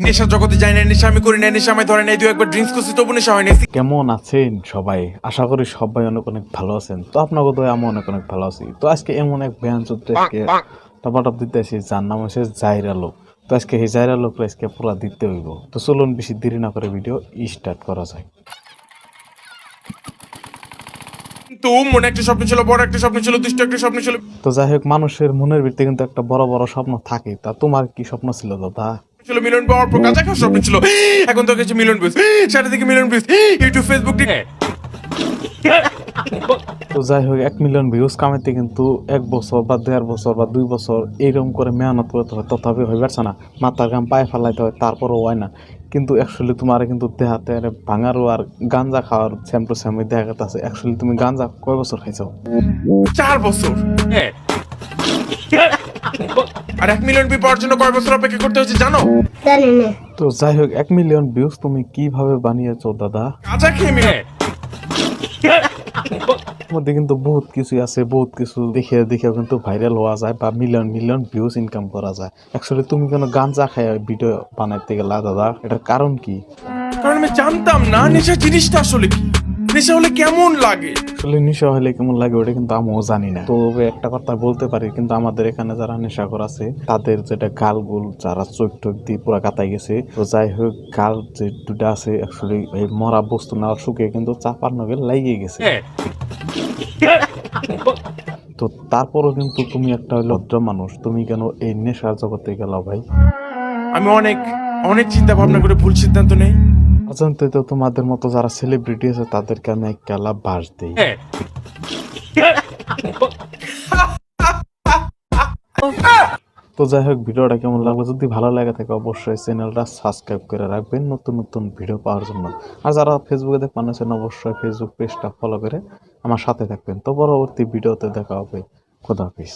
নেশা জগতে যাই না নেশা আমি করি না নেশা ধরে দু একবার ড্রিঙ্কস করছি, তবু নেশা হয়নি কেমন আছেন সবাই? আশা করি সবাই অনেক অনেক ভালো আছেন। তো আপনাকে তো আমি অনেক অনেক ভালো আছি। তো আজকে এমন এক ব্যায়াম চলতে আজকে দিতে আসি, যার নাম হচ্ছে জাইরা লোক। তো আজকে এই জাইরা লোক আজকে পুরা দিতে হইব। তো চলুন বেশি দেরি না করে ভিডিও স্টার্ট করা যায়। তো মনে একটা স্বপ্ন ছিল বড় একটা স্বপ্ন ছিল দুষ্ট একটা স্বপ্ন ছিল। তো যাই হোক মানুষের মনের ভিতরে কিন্তু একটা বড় বড় স্বপ্ন থাকে। তা তোমার কি স্বপ্ন ছিল দাদা? ছিল মিলন পাওয়ার পর কাজা খাওয়ার স্বপ্ন ছিল। এখন তো কাছে মিলন বিস সাথে থেকে মিলন বিস ইউটিউব ফেসবুক তো যাই হোক এক মিলিয়ন ভিউজ কামাইতে কিন্তু এক বছর বা দেড় বছর বা দুই বছর এইরকম করে মেহনত করতে হয় তথাপি হয়ে পারছে না? মাথার গাম পায়ে ফেলাইতে হয় তারপরও হয় না। কিন্তু অ্যাকচুয়ালি তোমার কিন্তু দেহাতে আরে ভাঙারও আর গাঞ্জা খাওয়ার সেম টু সেম দেখা গেছে অ্যাকচুয়ালি তুমি গাঞ্জা কয় বছর খাইছো? চার বছর। আর এক মিলিয়ন বি পাওয়ার জন্য কয় বছর অপেক্ষা করতে হচ্ছে জানো? তো যাই হোক এক মিলিয়ন ভিউজ তুমি কীভাবে বানিয়েছো দাদা? কাজা খেয়ে মধ্যে কিন্তু বহুত কিছু আছে বহুত কিছু দেখে দেখে কিন্তু ভাইরাল হওয়া যায় বা মিলিয়ন মিলিয়ন ভিউজ ইনকাম করা যায়। অ্যাকচুয়ালি তুমি কেন গাঞ্জা খায় ভিডিও বানাইতে গেলা দাদা এটার কারণ কি? কারণ আমি জানতাম না নেশা জিনিসটা আসলে। কি নেশা হলে কেমন লাগে? আসলে নেশা হলে কেমন লাগে ওটা কিন্তু আমিও জানি না। তবে একটা কথা বলতে পারি কিন্তু আমাদের এখানে যারা নেশাকর আছে তাদের যেটা গাল গুল যারা চোখ টোক দিয়ে পুরা কাটাই গেছে তো যাই হোক গাল যে দুটা আছে অ্যাকচুয়ালি এই মরা বস্তু না শুকিয়ে কিন্তু চাপার নগে লাগিয়ে গেছে। তো তারপরও কিন্তু তুমি একটা লজ্জ ভদ্র মানুষ। তুমি কেন এই নেশার জগতে গেল ভাই? আমি অনেক অনেক চিন্তা ভাবনা করে ভুল সিদ্ধান্ত নেই। অজান্তে তো তোমাদের মতো যারা সেলিব্রিটি আছে তাদেরকে আমি এক কেলা বাস দিই। যাই হোক, ভিডিওটা কেমন লাগল? যদি ভালো লাগে থাকে, অবশ্যই চ্যানেলটা সাবস্ক্রাইব করে রাখবেন নতুন নতুন ভিডিও পাওয়ার জন্য। আর যারা ফেসবুকে দেখবেন আছেন অবশ্যই ফেসবুক পেজটা ফলো করে আমার সাথে থাকবেন। তো পরবর্তী ভিডিওতে দেখা হবে। খোদা হাফিজ।